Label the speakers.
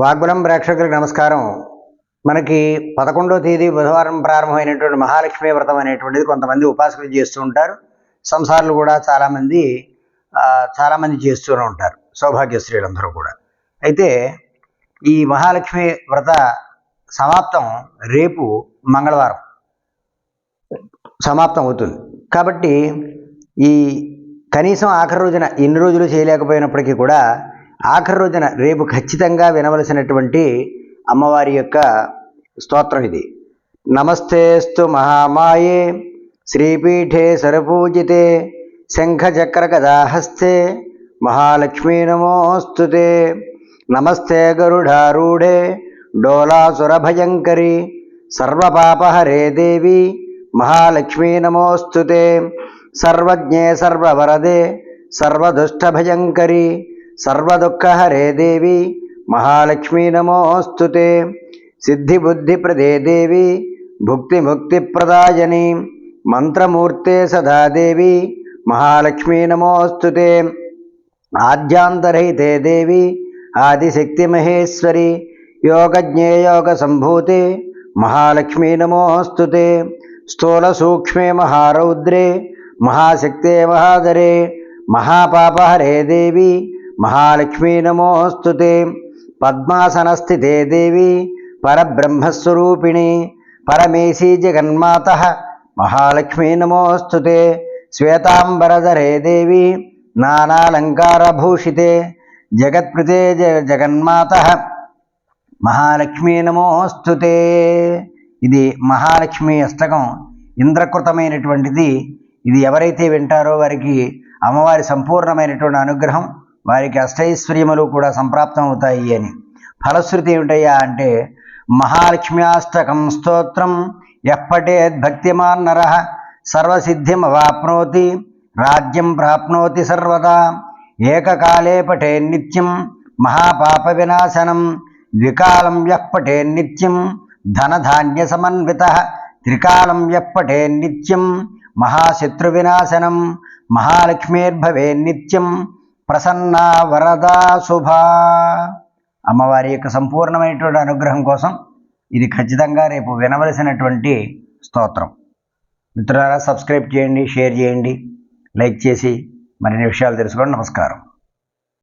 Speaker 1: వాగ్బలం ప్రేక్షకులకు నమస్కారం. మనకి పదకొండో తేదీ బుధవారం ప్రారంభమైనటువంటి మహాలక్ష్మి వ్రతం అనేటువంటిది కొంతమంది ఉపాసకులు చేస్తూ ఉంటారు. సంసార్లు కూడా చాలామంది చాలామంది చేస్తూనే ఉంటారు. సౌభాగ్యశ్రీలందరూ కూడా. అయితే ఈ మహాలక్ష్మి వ్రత సమాప్తం రేపు మంగళవారం సమాప్తం అవుతుంది. కాబట్టి ఈ కనీసం ఆఖరి రోజున ఎన్ని రోజులు చేయలేకపోయినప్పటికీ కూడా ఆఖరి రోజున రేపు ఖచ్చితంగా వినవలసినటువంటి అమ్మవారి యొక్క స్తోత్రం ఇది. నమస్తేస్తు మహామాయే శ్రీపీఠే సరపూజితే శంఖచక్ర కదాహస్తే మహాలక్ష్మీ నమోస్తుతే నమస్తే గరుడారూఢే డోలాసురభయంకరి సర్వపాపహరే దేవి మహాలక్ష్మీ నమోస్తుతే సర్వజ్ఞే సర్వవరదే సర్వదుష్టభయంకరి సర్వదుఃఖహరే దేవి మహాలక్ష్మీ నమోస్తుతే సిద్ధిబుద్ధిప్రదే దేవి భుక్తిముక్తిప్రదాయని మంత్రమూర్తే సదాదేవి మహాలక్ష్మీ నమోస్తుతే ఆద్యాంతరహితే దేవి ఆదిశక్తి మహేశ్వరి యోగజ్ఞేయోగ సంభూతే మహాలక్ష్మీ నమోస్తుతే స్థూల సూక్ష్మే మహారౌద్రే మహాశక్తే మహాదరే మహాపాపహరే దేవి మహాలక్ష్మీ నమోస్తు పద్మాసనస్థితే దేవి పరబ్రహ్మస్వరూపిణి పరమేశీ జగన్మాత. మహాలక్ష్మీ నమోస్తు శ్వేతాంబరధరే దేవి నానాలంకారభూషితే. జగత్ప్రతే జగన్మాత. మహాలక్ష్మీ నమోస్తు ఇది మహాలక్ష్మి అష్టకం ఇంద్రకృతమైనటువంటిది. ఇది ఎవరైతే వింటారో వారికి అమ్మవారి సంపూర్ణమైనటువంటి అనుగ్రహం. వారికి అష్టైశ్వర్యములు కూడా సంప్రాప్తం అవుతాయి అని. ఫలశ్రుతి ఏమిటయ్యా అంటే మహాలక్ష్మ్యాష్టకం స్తోత్రం ఎప్పటేద్ భక్తిమాన్ నర సర్వసిద్ధిం అవాప్నోతి రాజ్యం ప్రాప్నోతి సర్వదా ఏకకాలే పటే నిత్యం మహాపాప వినాశనం ద్వికాలం ఎప్పటే నిత్యం ధనధాన్య సమన్విత త్రికాలం ఎప్పటే నిత్యం మహాశత్రు వినాశనం మహాలక్ష్మీర్భవే నిత్యం ప్రసన్న వరదా శుభా. అమ్మవారి యొక్క సంపూర్ణమైనటువంటి అనుగ్రహం కోసం ఇది ఖచ్చితంగా రేపు వినవలసినటువంటి స్తోత్రం. మిత్రులారా సబ్స్క్రైబ్ చేయండి షేర్ చేయండి లైక్ చేసి మరిన్ని విషయాలు తెలుసుకోండి నమస్కారం.